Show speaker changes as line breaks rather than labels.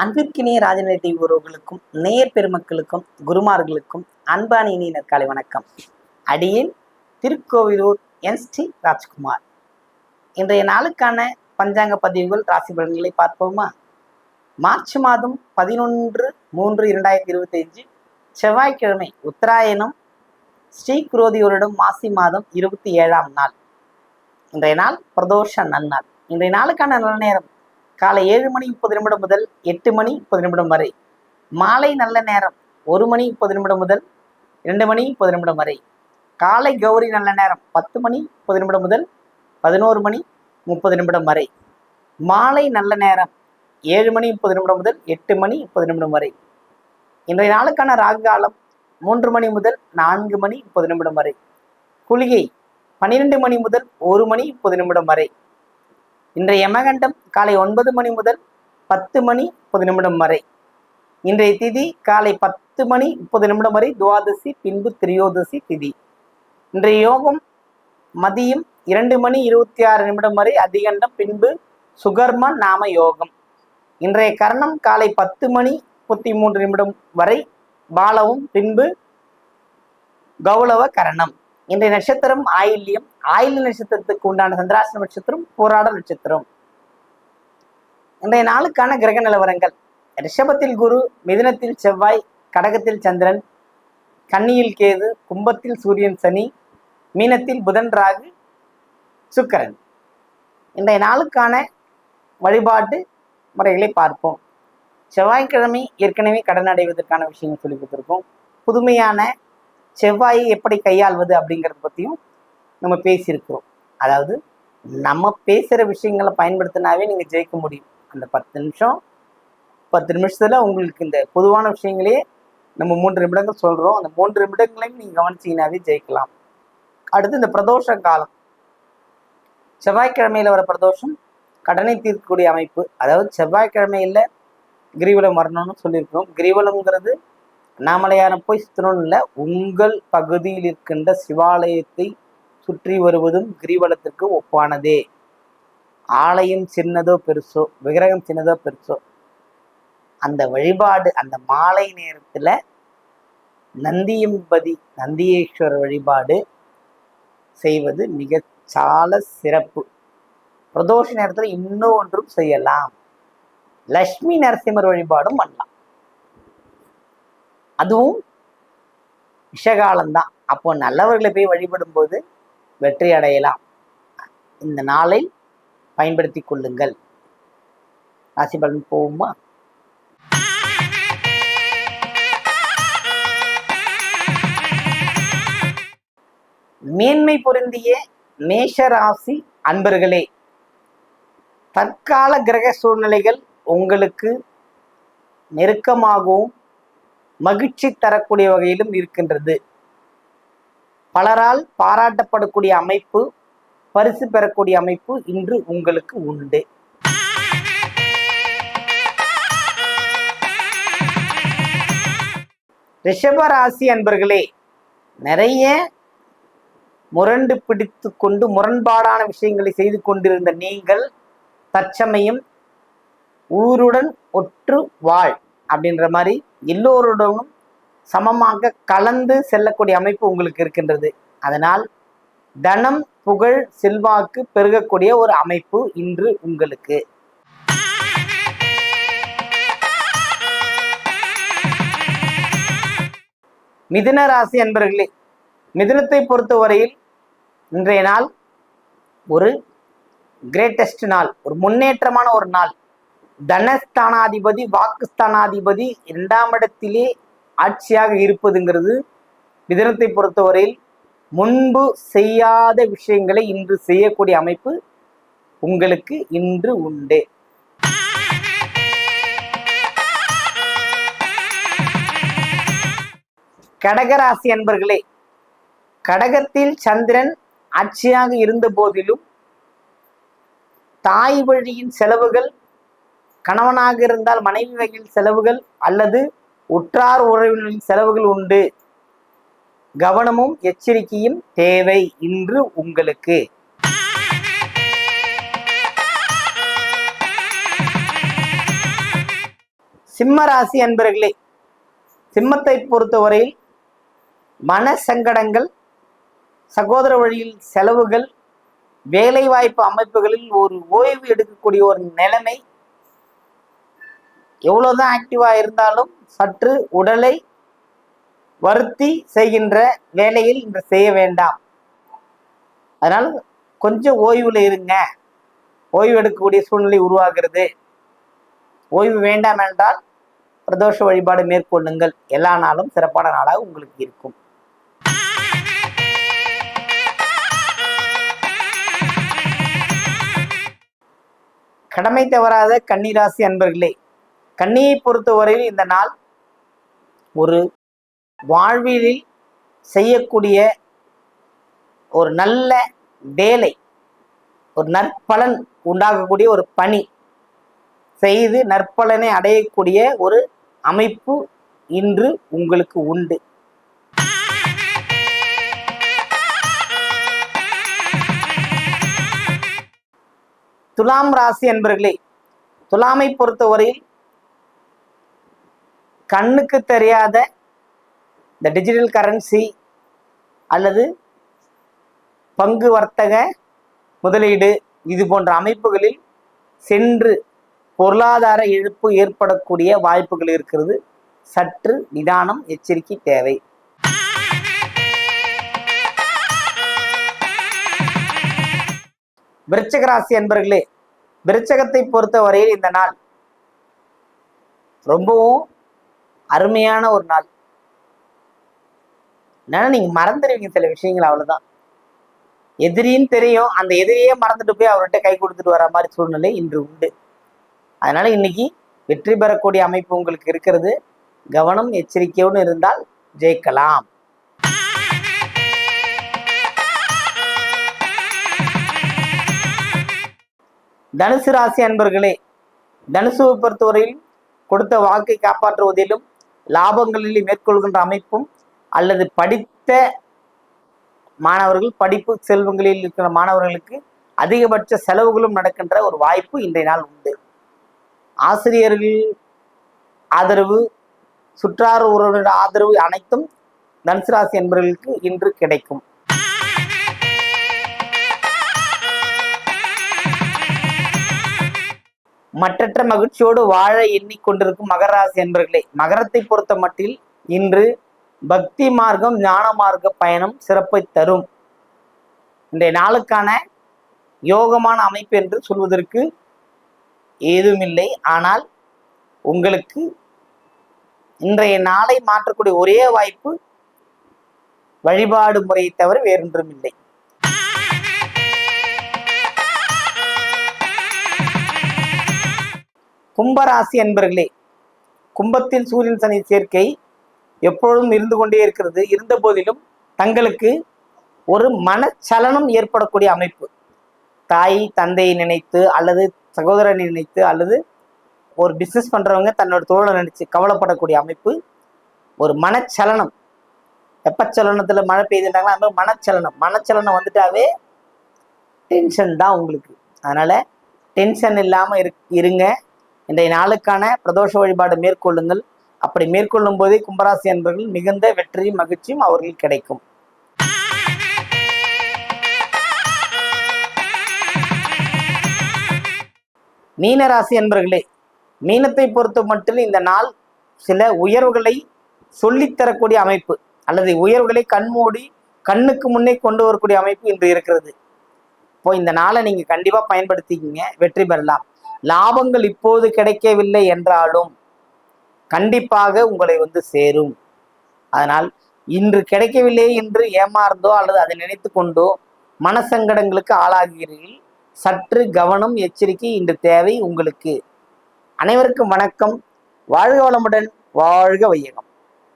அன்பிற்கினிய ராஜநிலை உறவுகளுக்கும் நேயர் பெருமக்களுக்கும் குருமார்களுக்கும் அன்பான இனியினர் வணக்கம். அடியேன் திருக்கோவிலூர் என். ஸ்ரீ. ராஜ்குமார். இன்றைய நாளுக்கான பஞ்சாங்க பதிவுகள் ராசி பலன்களை பார்ப்போமா? மார்ச் மாதம் பதினொன்று மூன்று இரண்டாயிரத்தி இருபத்தி அஞ்சு செவ்வாய்க்கிழமை உத்தராயணம் ஸ்ரீ. குரோதியோரிடம் மாசி மாதம் இருபத்தி ஏழாம் நாள். இன்றைய நாள் பிரதோஷ நன்னாள். இன்றைய நாளுக்கான நல்ல நேரம் காலை ஏழு மணி முப்பது நிமிடம் முதல் எட்டு மணி முப்பது நிமிடம் வரை மாலை நல்ல நேரம் ஒரு மணி முப்பது நிமிடம் முதல் இரண்டு மணி முப்பது நிமிடம் வரை காலை கௌரி நல்ல நேரம் பத்து மணி முப்பது நிமிடம் முதல் பதினோரு மணி முப்பது நிமிடம் வரை மாலை நல்ல நேரம் ஏழு மணி முப்பது நிமிடம் முதல் எட்டு மணி முப்பது நிமிடம் வரை இன்றைய நாளுக்கான ராகு காலம் மூன்று மணி முதல் நான்கு மணி முப்பது நிமிடம் வரை குளிகை பன்னிரெண்டு மணி முதல் ஒரு மணி முப்பது நிமிடம் வரை இன்றைய யமகண்டம் காலை ஒன்பது மணி முதல் பத்து மணி முப்பது நிமிடம் வரை. இன்றைய திதி காலை பத்து மணி முப்பது நிமிடம் வரை துவாதசி பின்பு திரியோதசி திதி. இன்றைய யோகம் மதியம் இரண்டு மணி இருபத்தி ஆறு நிமிடம் வரை அதிகண்டம் பின்பு சுகர்ம நாம யோகம். இன்றைய கரணம் காலை பத்து மணி முப்பத்தி மூன்று நிமிடம் வரை பாலவும் பின்பு கௌளவ கரணம். இன்றைய நட்சத்திரம் ஆயில்யம். ஆயில்ய நட்சத்திரத்துக்கு உண்டான சந்திராசன நட்சத்திரம் போராட நட்சத்திரம். இன்றைய நாளுக்கான கிரக நிலவரங்கள். ரிஷபத்தில் குரு மிதுனத்தில் செவ்வாய் கடகத்தில் சந்திரன் கன்னியில் கேது கும்பத்தில் சூரியன் சனி மீனத்தில் புதன் ராகு சுக்கரன். இன்றைய நாளுக்கான வழிபாட்டு முறைகளை பார்ப்போம். செவ்வாய்க்கிழமை ஏற்கனவே கடன் அடைவதற்கான விஷயங்கள் சொல்லி கொடுத்துருக்கோம். புதுமையான செவ்வாயை எப்படி கையாள்வது அப்படிங்கிறத பற்றியும் நம்ம பேசியிருக்கிறோம். அதாவது நம்ம பேசுகிற விஷயங்களை பயன்படுத்தினாவே நீங்கள் ஜெயிக்க முடியும். அந்த பத்து நிமிஷம் பத்து நிமிஷத்தில் உங்களுக்கு இந்த பொதுவான விஷயங்களே நம்ம மூன்று நிமிடங்கள் சொல்கிறோம் அந்த மூன்று நிமிடங்களையும் நீங்கள் கவனிச்சீங்கன்னாவே ஜெயிக்கலாம். அடுத்து இந்த பிரதோஷ காலம். செவ்வாய்க்கிழமையில் வர பிரதோஷம் கடனை தீர்க்கக்கூடிய அமைப்பு. அதாவது செவ்வாய்க்கிழமையில் கிரிவலம் வரணும்னு சொல்லியிருக்கிறோம். கிரிவலம்ங்கிறது அண்ணாமலையாரை போய் சுற்றணும்னு இல்லை உங்கள் பகுதியில் இருக்கின்ற சிவாலயத்தை சுற்றி வருவதும் கிரிவலத்திற்கு ஒப்பானதே. ஆலயம் சின்னதோ பெருசோ விக்கிரகம் சின்னதோ பெருசோ அந்த வழிபாடு அந்த மாலை நேரத்தில் நந்தியம்பதி நந்தியேஸ்வரர் வழிபாடு செய்வது மிக சால சிறப்பு. பிரதோஷ நேரத்தில் இன்னும் ஒன்றும் செய்யலாம். லக்ஷ்மி நரசிம்மர் வழிபாடும் பண்ணலாம். அதுவும் விஷகாலம்தான். அப்போ நல்லவர்களை போய் வழிபடும் போது வெற்றி அடையலாம். இந்த நாளை பயன்படுத்தி கொள்ளுங்கள். ராசி பலன் போகுமா? மேன்மை பொருந்திய மேஷராசி அன்பர்களே தற்கால கிரக சூழ்நிலைகள் உங்களுக்கு நெருக்கமாகவும் மகிழ்ச்சி தரக்கூடிய வகையிலும் இருக்கின்றது. பலரால் பாராட்டப்படக்கூடிய அமைப்பு பரிசு பெறக்கூடிய அமைப்பு இன்று உங்களுக்கு உண்டு. ரிஷபராசி அன்பர்களே நிறைய முரண்டு பிடித்து கொண்டு முரண்பாடான விஷயங்களை செய்து கொண்டிருந்த நீங்கள் தற்சமயம் ஊருடன் ஒற்று வாழ் அப்படின்ற மாதிரி எல்லோருடனும் சமமாக கலந்து செல்லக்கூடிய அமைப்பு உங்களுக்கு இருக்கின்றது. அதனால் தனம் புகழ் செல்வாக்கு பெருகக்கூடிய ஒரு அமைப்பு இன்று உங்களுக்கு. மிதுன ராசி அன்பர்களே மிதுனத்தை பொறுத்தவரையில் இன்றைய நாள் ஒரு கிரேட்டஸ்ட் நாள் ஒரு முன்னேற்றமான ஒரு நாள். தனஸ்தானாதிபதி வாக்குஸ்தானாதிபதி இரண்டாம் இடத்திலே ஆட்சியாக இருப்பதுங்கிறது மிதனத்தை பொறுத்தவரையில் முன்பு செய்யாத விஷயங்களை இன்று செய்யக்கூடிய அமைப்பு உங்களுக்கு இன்று உண்டு. கடகராசி அன்பர்களே கடகத்தில் சந்திரன் ஆட்சியாக இருந்த போதிலும் தாய் வழியின் செலவுகள் கணவனாக இருந்தால் மனைவி வகையில் செலவுகள் அல்லது உற்றார் உறவினரின் செலவுகள் உண்டு. கவனமும் எச்சரிக்கையும் தேவை இன்று உங்களுக்கு. சிம்ம ராசி அன்பர்களே சிம்மத்தை பொறுத்தவரையில் மன சங்கடங்கள் சகோதர வழியில் செலவுகள் வேலைவாய்ப்பு அமைப்புகளில் ஒரு ஓய்வு எடுக்கக்கூடிய ஒரு நிலைமை எவ்வளவுதான் ஆக்டிவா இருந்தாலும் சற்று உடலை வருத்தி செய்கின்ற வேலையில் இன்று செய்ய வேண்டாம். அதனால் கொஞ்சம் ஓய்வுல இருங்க. ஓய்வு எடுக்கக்கூடிய சூழ்நிலை உருவாகிறது. ஓய்வு வேண்டாம் என்றால் பிரதோஷ வழிபாடு மேற்கொள்ளுங்கள். எல்லா நாளும் சிறப்பான நாளாக உங்களுக்கு இருக்கும். கடமை தவறாத கன்னிராசி அன்பர்களே கன்னியை பொறுத்தவரையில் இந்த நாள் ஒரு வாழ்வியலில் செய்யக்கூடிய ஒரு நல்ல வேலை ஒரு நற்பலன் உண்டாகக்கூடிய ஒரு பணி செய்து நற்பலனை அடையக்கூடிய ஒரு அமைப்பு இன்று உங்களுக்கு உண்டு. துலாம் ராசி என்பர்களே துலாமை பொறுத்தவரையில் கண்ணுக்கு தெரியாத இந்த டிஜிட்டல் கரன்சி அல்லது பங்கு வர்த்தக முதலீடு இது போன்ற அமைப்புகளில் சென்று பொருளாதார இழப்பு ஏற்படக்கூடிய வாய்ப்புகள் இருக்கிறது. சற்று நிதானம் எச்சரிக்கை தேவை. விருச்சக ராசி அன்பர்களே விருச்சகத்தை பொறுத்தவரையில் இந்த நாள் ரொம்பவும் அருமையான ஒரு நாள். என்னன்னா நீங்க மறந்துடுவீங்க சில விஷயங்கள் அவ்வளவுதான். எதிரின்னு தெரியும் அந்த எதிரியே மறந்துட்டு போய் அவர்கிட்ட கை கொடுத்துட்டு வர மாதிரி சூழ்நிலை இன்று உண்டு. அதனால இன்னைக்கு வெற்றி பெறக்கூடிய அமைப்பு உங்களுக்கு இருக்கிறது. கவனம் எச்சரிக்கையோடு இருந்தால் ஜெயிக்கலாம். தனுசு ராசி அன்பர்களே தனுசுவை பொறுத்தவரையில் கொடுத்த வாக்கை காப்பாற்றுவதிலும் லாபங்களில் மேற்கொள்கின்ற அமைப்பும் அல்லது படித்த மாணவர்கள் படிப்பு செல்வங்களில் இருக்கிற மாணவர்களுக்கு அதிகபட்ச செலவுகளும் நடக்கின்ற ஒரு வாய்ப்பு இன்றைய நாள் உண்டு. ஆசிரியர்கள் ஆதரவு சுற்றார் உறவினர் ஆதரவு அனைத்தும் தனுசு ராசி என்பவர்களுக்கு இன்று கிடைக்கும். மற்றற்ற மகிழ்ச்சியோடு வாழ எண்ணிக்கொண்டிருக்கும் மகராசி என்பர்களே மகரத்தை பொறுத்த மட்டில் இன்று பக்தி மார்க்கம் ஞான மார்க்க பயணம் சிறப்பை தரும். இன்றைய நாளுக்கான யோகமான அமைப்பு என்று சொல்வதற்கு ஏதுமில்லை. ஆனால் உங்களுக்கு இன்றைய நாளை மாற்றக்கூடிய ஒரே வாய்ப்பு வழிபாடு முறையை தவிர வேறொன்றும் இல்லை கும்பராசி என்பர்களே கும்பத்தில் சூரியன் சனி சேர்க்கை எப்பொழுதும் இருந்து கொண்டே இருக்கிறது. இருந்த போதிலும் தங்களுக்கு ஒரு மனச்சலனம் ஏற்படக்கூடிய அமைப்பு. தாய் தந்தையை நினைத்து அல்லது சகோதரனை நினைத்து அல்லது ஒரு பிஸ்னஸ் பண்ணுறவங்க தன்னோட தோழனை நினைச்சு கவலைப்படக்கூடிய அமைப்பு. ஒரு மனச்சலனம். வெப்பச்சலனத்தில் மழை பெய்துட்டாங்களா அந்த மாதிரி மனச்சலனம். மனச்சலனம் வந்துட்டாவே டென்ஷன் தான் உங்களுக்கு. அதனால் டென்ஷன் இல்லாமல் இரு இருங்க. இன்றைய நாளுக்கான பிரதோஷ வழிபாடு மேற்கொள்ளுங்கள். அப்படி மேற்கொள்ளும் போதே கும்பராசி என்பவர்கள் மிகுந்த வெற்றியும் மகிழ்ச்சியும் அவர்கள் கிடைக்கும். மீனராசி என்பர்களே மீனத்தை பொறுத்த மட்டும் இந்த நாள் சில உயர்வுகளை சொல்லித்தரக்கூடிய அமைப்பு அல்லது உயர்வுகளை கண்மூடி கண்ணுக்கு முன்னே கொண்டு வரக்கூடிய அமைப்பு இன்று இருக்கிறது. இப்போ இந்த நாளை நீங்கள் கண்டிப்பாக பயன்படுத்திக்கிங்க வெற்றி பெறலாம். லாபங்கள் இப்போது கிடைக்கவில்லை என்றாலும் கண்டிப்பாக உங்களை வந்து சேரும். அதனால் இன்று கிடைக்கவில்லை என்று ஏமாறந்தோ அல்லது அதை நினைத்து கொண்டோ மனசங்கடங்களுக்கு ஆளாகிறீர்கள். சற்று கவனம் எச்சரிக்கை இன்று தேவை உங்களுக்கு. அனைவருக்கும் வணக்கம். வாழ்க வளமுடன் வாழ்க வையகம்.